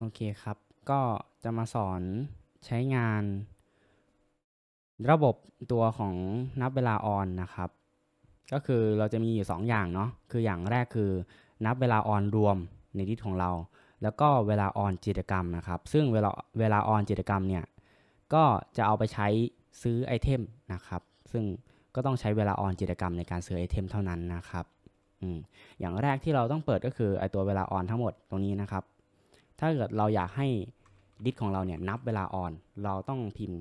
โอเคครับ ก็จะมาสอนใช้งาน ระบบตัวของนับเวลาออนนะครับ ก็คือเราจะมีอยู่ 2 อย่างเนาะ คืออย่างแรกคือนับเวลาออนรวมในดิสของเรา แล้วก็เวลาออนจิตกรรมนะครับ ซึ่งเวลาเวลาออนจิตกรรมเนี่ย ก็จะเอาไปใช้ซื้อไอเทมนะครับ ซึ่งก็ต้องใช้เวลาออนจิตกรรมในการซื้อไอเทมเท่านั้นนะครับอืมอย่างแรกที่เราต้องเปิดก็คือไอตัวเวลาออนทั้งหมดตรงนี้นะครับ ถ้าเกิดเราอยากให้ดิสของเราเนี่ยนับเวลาออน เราต้องพิมพ์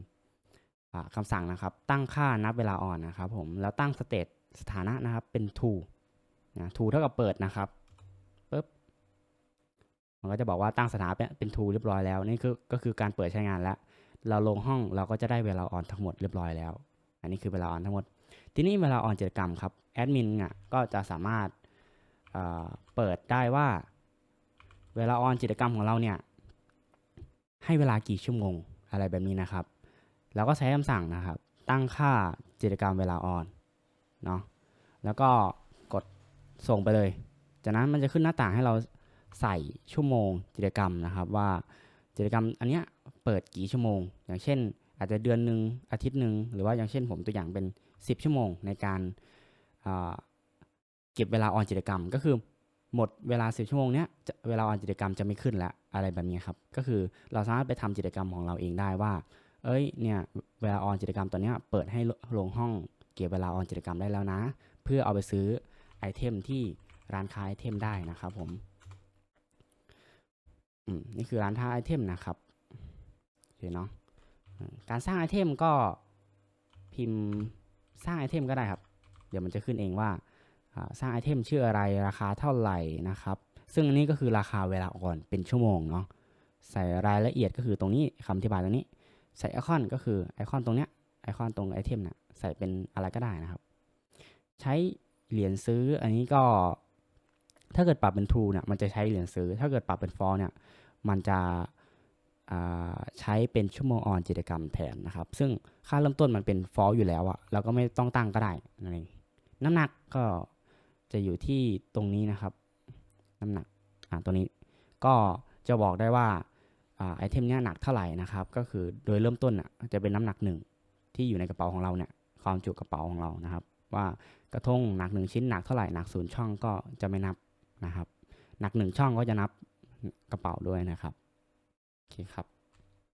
คำสั่งนะครับ ตั้งค่านับเวลาออนนะครับผม แล้วตั้งสเตตสถานะนะครับเป็น true นะ true เท่ากับเปิดนะครับปึ๊บ มันก็จะบอกว่าตั้งสถานะเป็น true เรียบร้อยแล้ว นี่คือก็คือการเปิดใช้งานแล้ว เราลงห้องเราก็จะได้เวลาออนทั้งหมดเรียบร้อยแล้ว อันนี้คือเวลาออนทั้งหมด ทีนี้เวลาออนกิจกรรมครับ แอดมินอะก็จะสามารถเปิดได้ว่า เวลาออนกิจกรรมของเราเนี่ย ให้เวลากี่ชั่วโมงอะไรแบบนี้นะครับ แล้วก็ใช้คำสั่งนะครับ ตั้งค่ากิจกรรมเวลาออนเนาะแล้วก็กดส่งไปเลย จากนั้นมันจะขึ้นหน้าต่างให้เราใส่ชั่วโมงกิจกรรมนะครับว่ากิจกรรมอันเนี้ยเปิดกี่ชั่วโมง อย่างเช่น อาจจะเดือนหนึ่งอาทิตย์หนึ่งหรือว่าอย่างเช่นผมตัวอย่างเป็น 10 ชั่วโมงในการอ่าเก็บเวลาออนกิจกรรม ก็คือ หมดเวลา10ชั่วโมงเนี้ยเวลาออนกิจกรรมจะไม่ขึ้นแล้วอะไรแบบนี้ครับ ก็คือเราสามารถไปทำกิจกรรมของเราเองได้ว่า เอ้ย เนี่ยเวลาออนกิจกรรมตัวเนี้ยเปิดให้ลงห้องเก็บเวลาออนกิจกรรมได้แล้วนะ เพื่อเอาไปซื้อไอเทมที่ร้านค้าไอเทมได้นะครับผมอืมนี่คือร้านค้าไอเทมนะครับโอเคเนาะการสร้างไอเทมก็พิมพ์สร้างไอเทมก็ได้ครับ เดี๋ยวมันจะขึ้นเองว่า สร้างไอเทมชื่ออะไรราคาเท่าไหร่นะครับ ซึ่งอันนี้ก็คือราคาเวลาออนเป็นชั่วโมงเนาะใส่รายละเอียดก็คือตรงนี้คำอธิบายตรงนี้ ใส่ไอคอนก็คือไอคอนตรงเนี้ยไอคอนตรงไอเทมนะใส่เป็นอะไรก็ได้นะครับ ใช้เหรียญซื้ออันนี้ก็ถ้าเกิดปรับเป็น true เนี่ยมันจะใช้เหรียญซื้อ ถ้าเกิดปรับเป็น f a l เนี่ยมันจะใช้เป็นชั่วโมงออนกิจกรรมแทนนะครับ ซึ่งค่าเริ่มต้นมันเป็น f a l อยู่แล้วอะเราก็ไม่ต้องตั้งก็ได้นั่นเองน้ำหนักก็ จะอยู่ที่ตรงนี้นะครับ น้ำหนักอ่าตัวนี้ก็จะบอกได้ว่าอ่าไอเทมเนี้ยหนักเท่าไหร่นะครับ ก็คือโดยเริ่มต้นอะจะเป็นน้ำหนักหนึ่งที่อยู่ในกระเป๋าของเราเนี่ยความจุกระเป๋าของเรานะครับ ว่ากระทงหนักหนึ่งชิ้นหนักเท่าไหร่หนักศูนย์ช่องก็จะไม่นับนะครับ หนักหนึ่งช่องก็จะนับกระเป๋าด้วยนะครับโอเคครับ